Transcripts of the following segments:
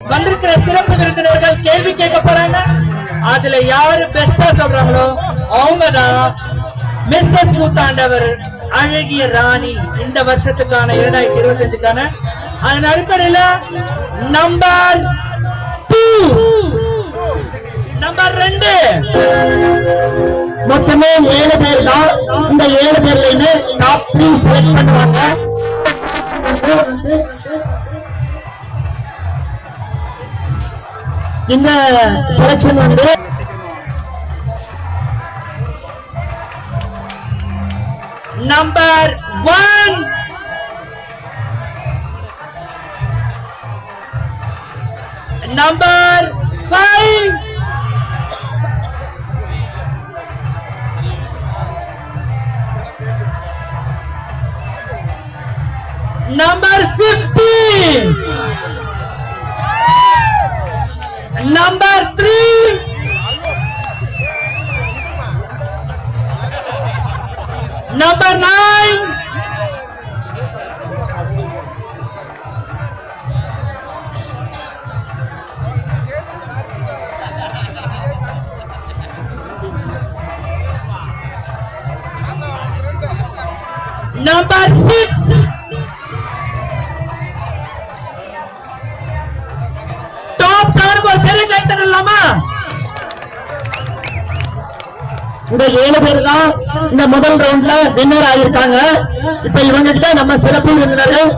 வந்திருக்கிற சிறப்பு விருந்தினர்கள் கேள்வி கேட்க போறாங்க அதுல யாரு பெஸ்டா சொல்றாங்களோ அவங்க தான் மிஸ்ஸஸ் கூத்தாண்டவர் அழகிய ராணி இந்த வருஷத்துக்கான இரண்டாயிரத்தி இருபத்தி அஞ்சுக்கான அதன் அடிப்படையில நம்பர் டூ நம்பர் ரெண்டு. மொத்தமே ஏழு பேர் தான் இந்த ஏழு பேர்லயுமே டாப் த்ரீ செலக்ட் பண்ணுவாங்க. இந்த செலக்ஷன் வந்து number one number five number fifteen Number three. Number nine. Number six. இந்த ஏழு பேர் தான் இந்த முதல் ரவுண்ட்ல வின்னர் ஆகியிருக்காங்க. இப்ப இவங்க கிட்ட நம்ம சிறப்பு விருந்தினர்கள்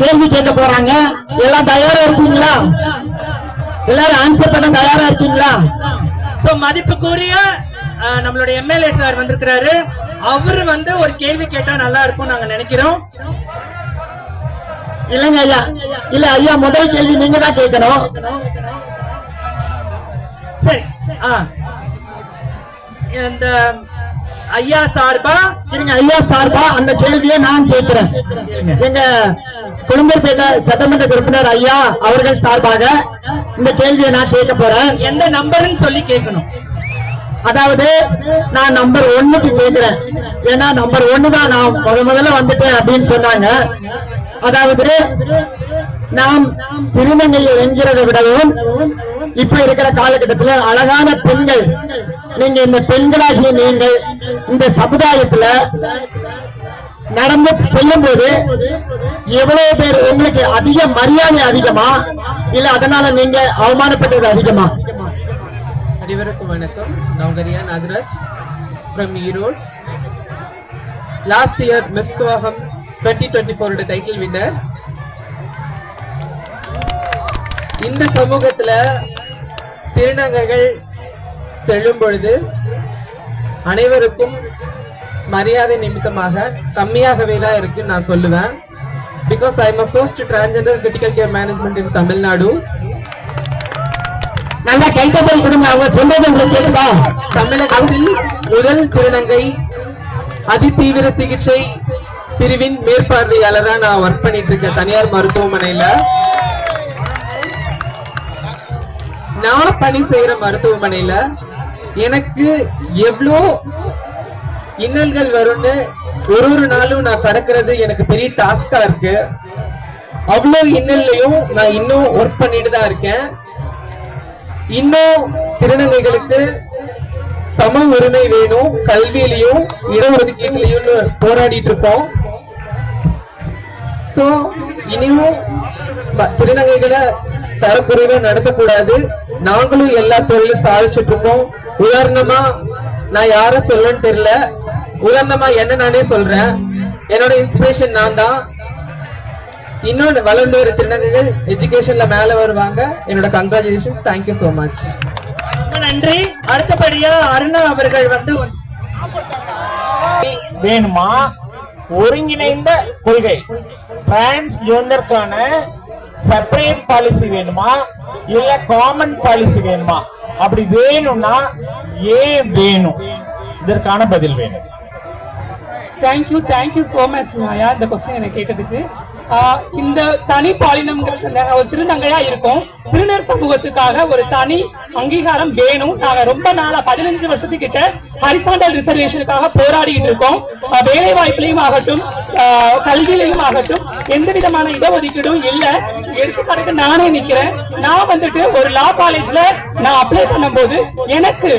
கேள்வி கேட்க போறாங்க. எல்லாம் தயாரா இருக்கீங்களா? எல்லாரும் ஆன்சர் பண்ண தயாரா இருக்கீங்களா? சோ மதிப்புக்குரிய நம்மளுடைய எம்எல்ஏ சார் வந்திருக்கிறாரு. அவரு வந்து ஒரு கேள்வி கேட்டா நல்லா இருக்கும் நாங்க நினைக்கிறோம். இல்லைங்க ஐயா. இல்ல ஐயா முதல் கேள்வி நீங்க தான் கேட்கணும். சரி ஆ இந்த ஐயா சார்பா? இருங்க ஐயா சார்பா அந்த கேள்வியை நான் கேட்கிறேன். எங்க குடும்பப்பேட்டை சட்டமன்ற உறுப்பினர் ஐயா அவர்கள் சார்பாக இந்த கேள்வியை நான் கேட்க போறேன். எந்த நம்பர்னு சொல்லி கேட்கணும். அதாவது நான் நம்பர் ஒண்ணுக்கு கேக்குறேன் ஏன்னா நம்பர் தான் நான் முத முதல்ல வந்துட்டேன் அப்படின்னு சொன்னாங்க. அதாவது நாம் திருநங்கையை என்கிறதை விடவும் இப்ப இருக்கிற காலகட்டத்துல அழகான பெண்கள் நீங்க இந்த பெண்களாகிய நீங்கள் இந்த சமுதாயத்துல நடந்து செல்லும் போது எவ்வளவு பேர் உங்களுக்கு அதிக மரியாதை அதிகமா? இல்ல அதனால நீங்க அவமானப்பட்டது அதிகமா? அனைவருக்கும் வணக்கம். நவகரியா Nagaraj from Erode. Last year miss துவாகம் twenty twenty ஃபோரோட டைட்டில் வின்னர் இந்த சமூகத்துல திருநங்கைகள் செல்லும் பொழுது அனைவருக்கும் மரியாதை நிமித்தமாக கம்மியாகவே தான் இருக்குன்னு நான் சொல்லுவேன். Because I am first transgender critical care management in Tamil Nadu நல்லா கைத்தட்டல் கொடுங்க அவங்க கேக்குதா தமிழகத்தில் முதல் திருநங்கை அதிதீவிர சிகிச்சை பிரிவின் மேற்பார்வையாளரா நான் ஒர்க் பண்ணிட்டு இருக்கேன் தனியார் மருத்துவமனையில. நான் பணி செய்யற மருத்துவமனையில எனக்கு எவ்வளோ இன்னல்கள் வரும்னு ஒரு ஒரு நாளும் நான் கடக்கிறது எனக்கு பெரிய டாஸ்கா இருக்கு. அவ்வளோ இன்னல்லையும் நான் இன்னும் ஒர்க் பண்ணிட்டு தான் இருக்கேன். இன்னும் திருநங்கைகளுக்கு சம உரிமை வேணும். கல்வியிலையும் இடஒதுக்கீட்டுலையும் போராடிட்டு இருக்கோம். சோ இனியும் திருநங்கைகளை தரக்குறைவா நடத்தக்கூடாது. நாங்களும் எல்லா தொழிலும் சாதிச்சுட்டு இருக்கோம். உதாரணமா நான் யார சொல்லணும்னு தெரியல. உதாரணமா என்ன நானே சொல்றேன். என்னோட இன்ஸ்பிரேஷன் நான் தான் இன்னும் வளர்ந்து வர திருநங்கைகள் எஜுகேஷன்ல மேல வருவாங்க. என்னோட கங்க்ராச்சுலேஷன் தேங்க்யூ so மச் ரொம்ப நன்றி. அடுத்தபடியா அருணா அவர்கள் வந்து வேணுமா? ஒருங்கிணைந்த கொள்கை. டிரான்ஸ்ஜெண்டருக்கான செப்பரேட் பாலிசி வேணுமா? இல்ல காமன் பாலிசி வேணுமா? அப்படி வேணும்னா ஏன் வேணும். இதற்கான பதில் வேணும். Thank you thank you so much Maya இந்த கொஸ்டின் எனக்கு கேட்டதுக்கு. ஆஹ் இந்த தனி பாலினம்ங்கிறது ஒரு திருநங்கையா இருக்கும். திருநர் சமூகத்துக்காக ஒரு தனி அங்கீகாரம் வேணும். நாங்க ரொம்ப நாளா பதினஞ்சு வருஷத்துக்கிட்ட ஹரிசாண்டல் ரிசர்வேஷனுக்காக போராடிட்டு இருக்கோம். வேலை வாய்ப்புலையும் ஆகட்டும் ஆஹ் கல்வியிலையும் ஆகட்டும் எந்த விதமான இடஒதுக்கீடும் இல்ல. எடுத்துக்காட்டுக்கு நானே நிக்கிறேன். நான் வந்துட்டு ஒரு லா காலேஜ்ல நான் அப்ளை பண்ணும்போது எனக்கு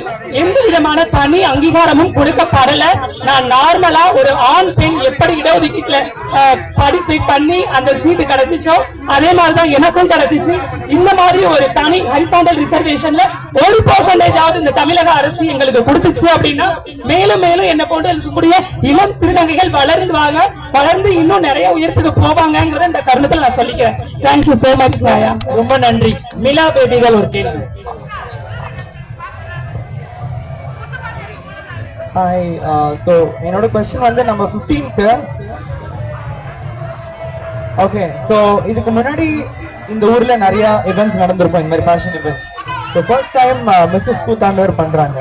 எந்த விதமான தனி அங்கீகாரமும் கொடுக்கப்படல. நான் நார்மலா ஒரு ஆண் பெண் எப்படி இடஒதுக்கீட்டுல படிப்பு பண்ணி அந்த சீட்டு கிடைச்சிச்சோ அதே மாதிரிதான் எனக்கும் கிடைச்சிச்சு. இந்த மாதிரி ஒரு தனி ஹரிசாண்டல் ரிசர்வேஷன்ல ஒரு பர்சன்டேஜ் ஆவது இந்த தமிழக அரசு எங்களுக்கு கொடுத்துச்சு அப்படின்னா மேலும் மேலும் என்ன போன்று இருக்கக்கூடிய இளம் திருநங்கைகள் வளர்ந்து வாங்க வளர்ந்து இன்னும் நிறைய உயரத்துக்கு போவாங்கிறத இந்த தருணத்துல நான் சொல்லிக்கிறேன். தேங்க்யூ சோ மச் நாயா ரொம்ப நன்றி. மிலா பேபிகள் ஒரு கேள்வி. ஹாய் ஸோ uh, என்னோட கொஸ்டின் வந்து நம்ம ஃபிஃப்டீன்த்து ஓகே ஸோ இதுக்கு முன்னாடி இந்த ஊர்ல நிறைய இவெண்ட்ஸ் நடந்திருக்கும் இந்த மாதிரி fashion events so first time Mrs Koothandavar பண்றாங்க.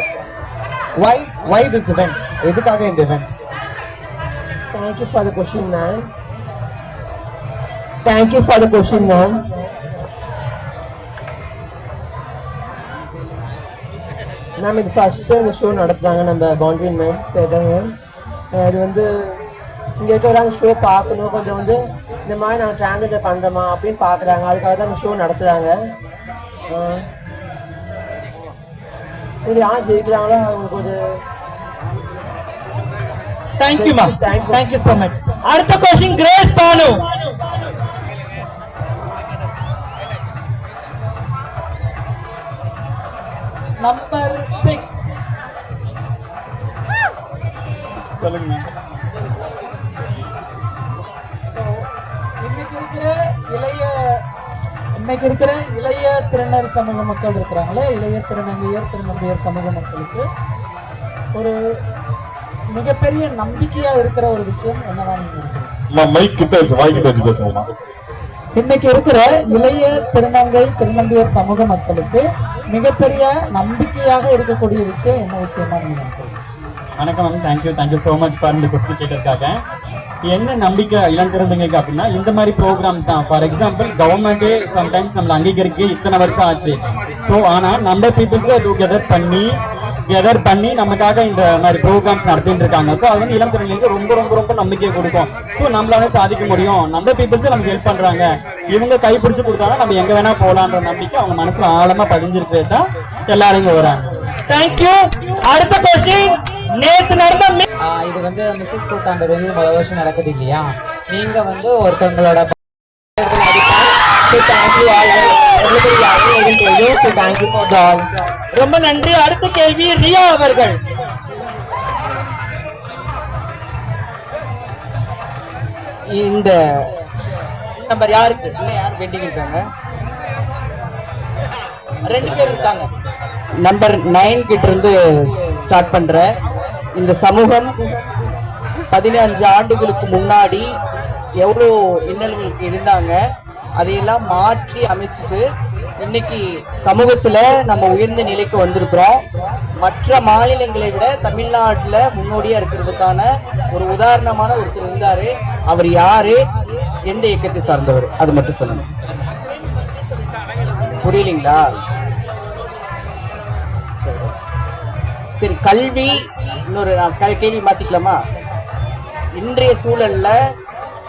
வை வை திஸ் இவெண்ட் எதுக்காக இந்த event thank you for the question ma'am thank you for the question ma'am ma'am இது ஃபர்ஸ்ட் இந்த ஷோ நடத்துறாங்க நம்ம பவுண்டரி மேம் சேதங்க இது வந்து இங்க இருக்கிறவங்க ஷோ பார்க்கணும். கொஞ்சம் வந்து இந்த மாதிரி நாங்கள் டிரான்ஸ்லேட் பண்றோமா அப்படின்னு பார்க்குறாங்க. அதுக்காக தான் இந்த ஷோ நடத்துறாங்க. இது யார் ஜெயிக்கிறாங்களோ அவங்களுக்கு ஒரு Thank you. Thank you so much அடுத்த question Grace Banu number six சொல்லுங்க. இன்னைக்கு இருக்கிற இளைய இன்னைக்கு இருக்கிற இளைய திறனர் சமூக மக்கள் இருக்கிறாங்களே இளைய திறனங்கையர் திருநங்கையர் சமூக மக்களுக்கு ஒரு மிகப்பெரிய நம்பிக்கையா இருக்கிற ஒரு விஷயம் என்னதான் இன்னைக்கு இருக்கிற இளைய திருநங்கை திருநங்கையர் சமூக மக்களுக்கு மிகப்பெரிய நம்பிக்கையாக இருக்கக்கூடிய விஷயம் என்ன விஷயமா நீங்க வணக்கம் ma'am thank you thank you so much for இந்த கொஸ்டின் கேட்டதுக்காக. என்ன நம்பிக்கை இளம் அப்படின்னா இந்த மாதிரி ப்ரோக்ராம்ஸ் தான். ஃபார் எக்ஸாம்பிள் கவர்மெண்டே சம்டைம்ஸ் நம்மளை அங்கீகரிக்க இத்தனை வருஷம் ஆச்சு. ஸோ ஆனால் நம்ம பீப்புள்ஸை டுகெதர் பண்ணி கெதர் பண்ணி நமக்காக இந்த மாதிரி ப்ரோக்ராம்ஸ் நடத்திட்டு இருக்காங்க ஸோ அது வந்து இளம் திறமைகளுக்கு ரொம்ப ரொம்ப ரொம்ப நம்பிக்கையை கொடுக்கும். ஸோ நம்மளால சாதிக்க முடியும். நம்ம பீப்புள்ஸே நமக்கு ஹெல்ப் பண்றாங்க. இவங்க கைப்பிடிச்சு கொடுத்தாலும் நம்ம எங்க வேணா போலான்ற நம்பிக்கை அவங்க மனசுல ஆழமா பதிஞ்சிருக்கிறது தான் எல்லாரும் வராங்க. தேங்க்யூ அடுத்த கொஸ்டின் நேத்து நடந்த இது வந்து மிஸ்ஸஸ் கூத்தாண்டர் வந்து முதல் வருஷம் நடக்குது இல்லையா? நீங்க வந்து ஒருத்தவங்களோட ரொம்ப நன்றி. அடுத்த கேள்வி ரியா அவர்கள். இந்த நம்பர் யாருக்கு? இன்னும் யார் இருக்காங்க? ரெண்டு பேர் இருக்காங்க. நம்பர் நைன் கிட்ட இருந்து ஸ்டார்ட் பண்ற இந்த சமூகம் பதினஞ்சு ஆண்டுகளுக்கு முன்னாடி எவ்வளோ இன்னல்களுக்கு இருந்தாங்க? அதையெல்லாம் மாற்றி அமைச்சிட்டு இன்னைக்கு சமூகத்துல நம்ம உயர்ந்த நிலைக்கு வந்திருக்கிறோம். மற்ற மாநிலங்களை விட தமிழ்நாட்டுல முன்னோடியா இருக்கிறதுக்கான ஒரு உதாரணமான ஒருத்தர் இருந்தாரு. அவர் யாரு? எந்த இயக்கத்தை சார்ந்தவர்? அது மட்டும் சொல்லுங்க. புரியலீங்களா? சரி. சரி கல்வி இன்னொரு நான் கேள்வி மாத்திக்கலாமா? இன்றைய சூழல்ல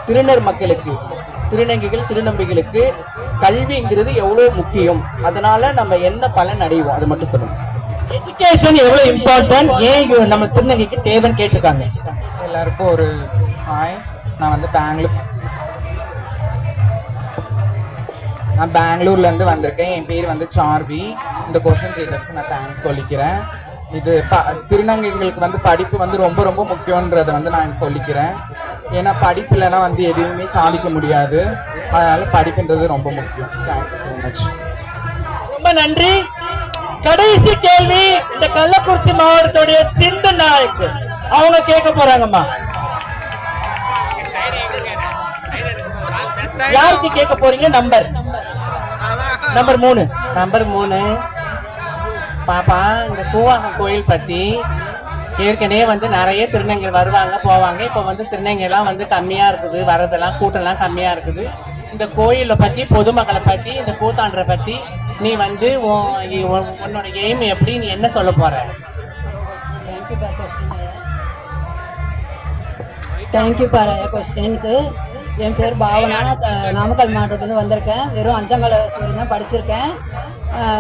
திருநர் மக்களுக்கு திருநங்கைகள் திருநம்பிகளுக்கு கல்விங்கிறது எவ்வளவு முக்கியம்? அதனால நம்ம என்ன பலன் அடைவோம்? அது மட்டும் சொல்லுங்க. எஜுகேஷன் எவ்வளவு இம்பார்ட்டன்ட் ஏன் நம்ம திருநங்கைக்கு தேவைன்னு கேட்டிருக்காங்க? எல்லாருக்கும் ஒரு ஹாய் நான் வந்து பெங்களூர். நான் பெங்களூர்ல இருந்து வந்திருக்கேன். என் பேர் வந்து சார்வி. இந்த கொஸ்டின் கேட்டதுக்கு நான் தேங்க்ஸ் சொல்லிக்கிறேன். இது ப- திருநங்கைகளுக்கு வந்து படிப்பு வந்து ரொம்ப ரொம்ப முக்கியன்றதை வந்து நான் சொல்லிக்கிறேன். ஏன்னா படிப்பு இல்லைன்னா வந்து எதுவுமே சாதிக்க முடியாது. அதனால படிப்புன்றது ரொம்ப முக்கியம். தேங்க்யூ மச் ரொம்ப நன்றி. கடைசி கேள்வி இந்த கள்ளக்குறிச்சி மாவட்டத்துடைய சிந்து நாயக் அவங்க கேட்க போறாங்கம்மா. யாருக்கு கேட்க போறீங்க? நம்பர். நம்பர் மூணு. நம்பர் மூணு. பாப்பா இந்த கூவாகம் கோயில் பத்தி ஏற்கனவே வந்து நிறைய திருநங்கைகள் வருவாங்க போவாங்க. இப்போ வந்து திருநங்கைலாம் வந்து கம்மியா இருக்குது வரதெல்லாம் கூட்டம்லாம் கம்மியா இருக்குது. இந்த கோயிலை பத்தி பொதுமக்களை பத்தி இந்த கூத்தாண்டரை பத்தி நீ வந்து உன்னோட எய்ம் எப்படி நீ என்ன சொல்ல போற? தேங்க்யூ ஃபார் கொஸ்டினுக்கு என் பேர் பாவனா. நாமக்கல் மாவட்டத்துலேருந்து வந்திருக்கேன். வெறும் அஞ்சங்கால கிளாஸ் தான் படிச்சிருக்கேன்.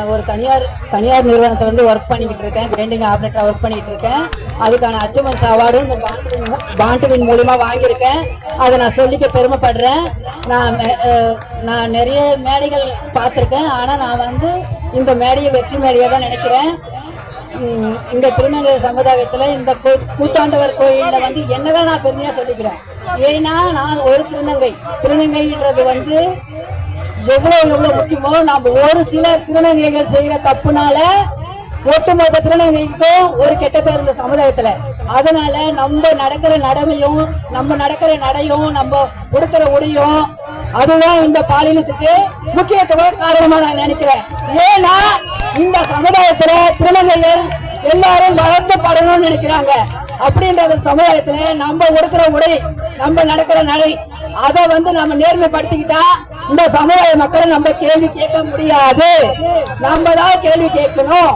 ஒரு தனியார் தனியார் நிறுவனத்தை வந்து ஒர்க் பண்ணிக்கிட்டு இருக்கேன். கிரைண்டிங் ஆப்ரேட்டராக ஒர்க் பண்ணிட்டு இருக்கேன். அதுக்கான அச்சீவ்மெண்ட்ஸ் அவார்டும் இந்த பாண்டுவின் மூ- பாண்டுவின் மூலியமா வாங்கியிருக்கேன். அதை நான் சொல்லிக்க பெருமைப்படுறேன். நான் மே- நான் நிறைய மேடைகள் பார்த்துருக்கேன். ஆனால் நான் வந்து இந்த மேடையை வெற்றி மேடையாக தான் நினைக்கிறேன். இந்த திருநங்கை சமுதாயத்துல இந்த கூத்தாண்டவர் கோயில்ல வந்து என்னதான் நான் பெருமையா சொல்லிக்கிறேன். ஏன்னா நான் ஒரு திருநங்கை. திருநங்கைன்றது வந்து எவ்வளவு எவ்வளவு முக்கியமோ நம்ம ஒரு சில திருநங்கைகள் செய்யற தப்புனால ஒட்டுமொத்த திருநங்கைக்கும் ஒரு கெட்ட பேர் இந்த சமுதாயத்துல. அதனால நம்ம நடக்கிற நடமையும் நம்ம நடக்கிற நடையும் நம்ம உடுக்கிற உடையும் அதுதான் இந்த பாலினத்துக்கு முக்கியத்துவ காரணமா நான் நினைக்கிறேன். ஏன்னா இந்த சமுதாயத்துல திருநங்கைகள் எல்லாரும் வளர்க்கப்படணும்னு நினைக்கிறாங்க. அப்படின்ற சமுதாயத்துல நம்ம உடுக்கிற உடை நம்ம நடக்கிற நடை அதை வந்து நம்ம நேர்மைப்படுத்திக்கிட்டா இந்த சமுதாய மக்களை நம்ம கேள்வி கேட்க முடியாது. நம்ம தான் கேள்வி கேட்கணும்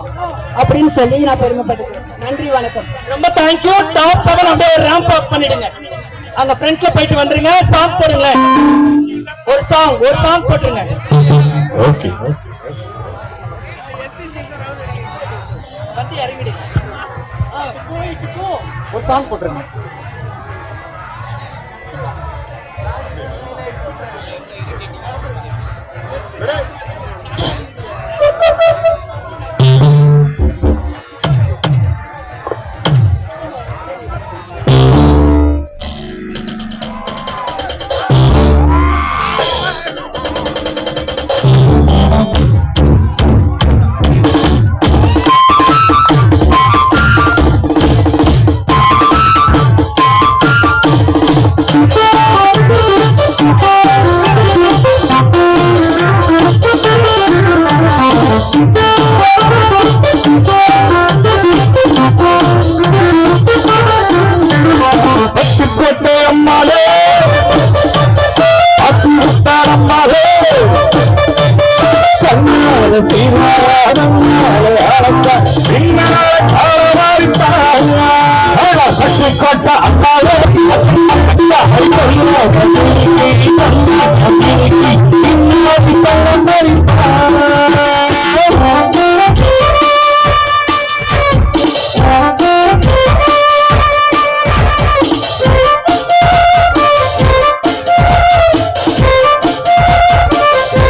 அப்படின்னு சொல்லி நான் பெருமைப்பட்டுக்கிறேன். நன்றி வணக்கம். ரொம்ப தேங்க்யூ டாப் செவன் அப்படியே ரேம்ப் அப் பண்ணிடுங்க. அங்க ஃப்ரண்ட்ல போயிட்டு வந்துருங்க சாங் போடுங்க ஒரு சாங் ஒரு சாங் போட்டுருங்க. ஓகே ஒரு சாங் போட்டுருங்க கொட்ட அப்பாவே